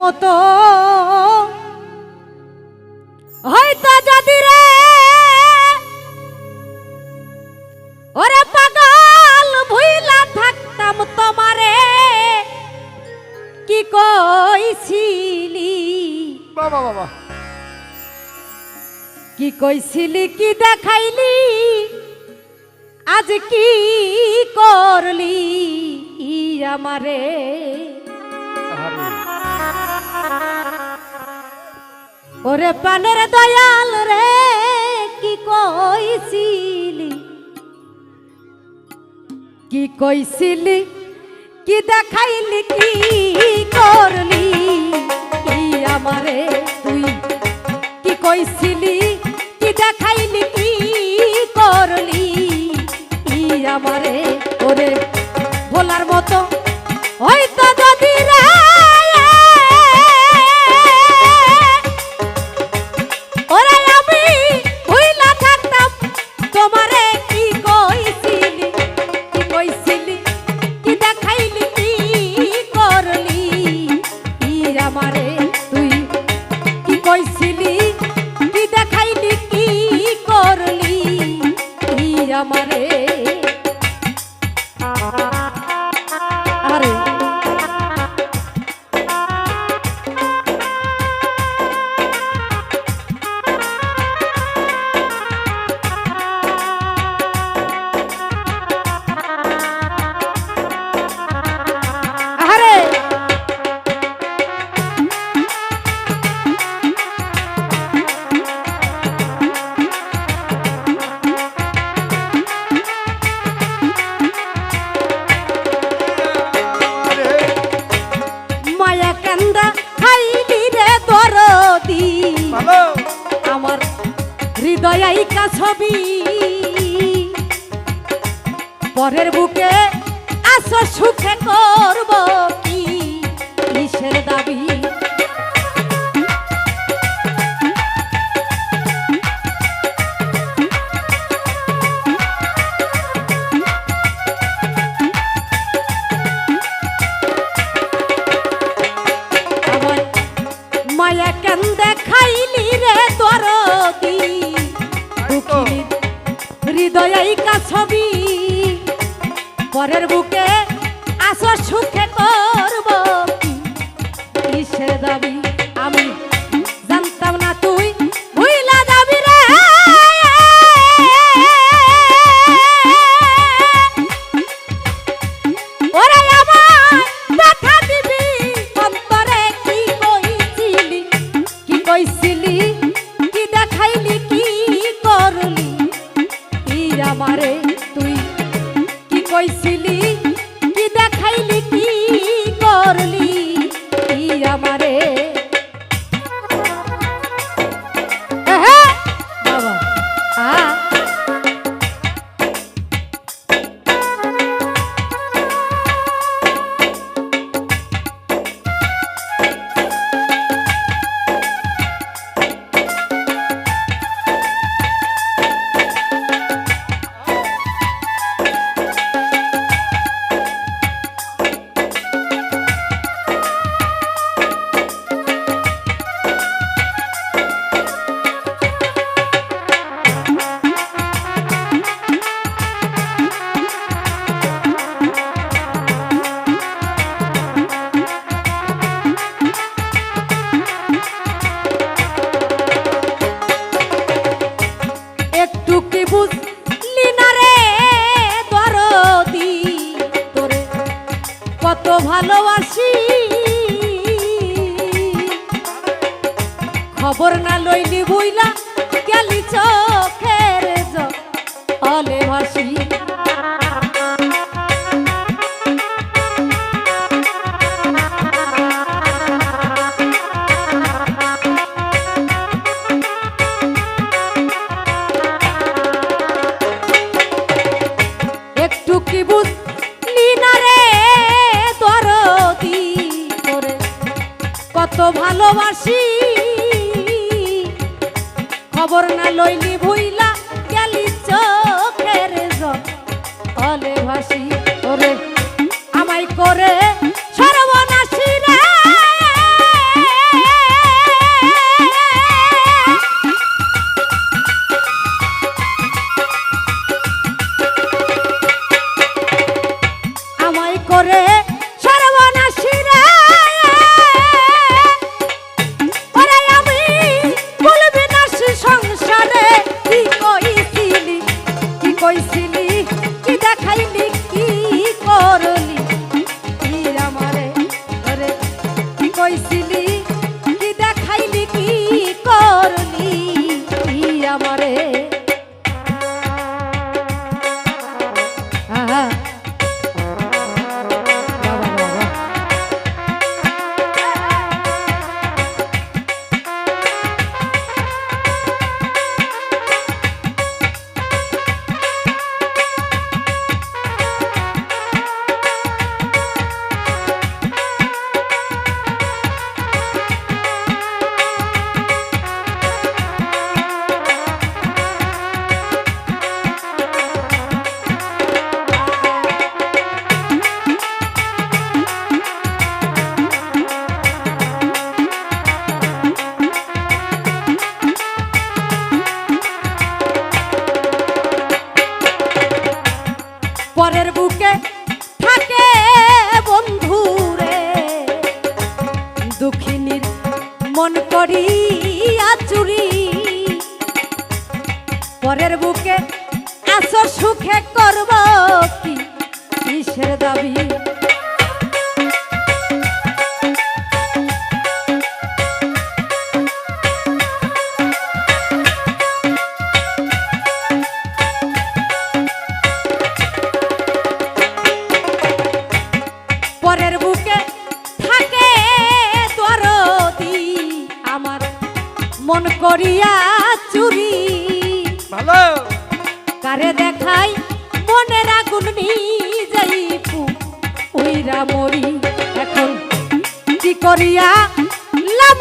মতো। হয়তো যদি রে ওরে পাগল ভুইলা থাকতাম তোমারে কি কইছিলি? বাবা বাবা। কি কইছিলি কি দেখাইলি? আজ কি করলি ই আমারে? আহারে। ওরে পানের দয়াল রে, কি কইছিলি? কি কইছিলি? কি দেখাইলি? কি করলি? কি আমারে তুই কি কইছিলি? পরের বুকে আসো সুখে করব কি? কিসের দাবি? পরের বুকে আসো সুখে করব কিসের দাবি? কি খবর না লইলি বইলা গেলি চোখের কত ভালোবাসি। খবর না লইলি ভুইলা গেলি চোখের জলে। ভাসি করে আমায় করে পরের বুকে আসর সুখে করব কি? কিসের দাবি? পরের বুকে আমার। মন করিয়া করে দেখাই মনের আগুন যাই উইরা মরি এখন কি করিয়া? লাভ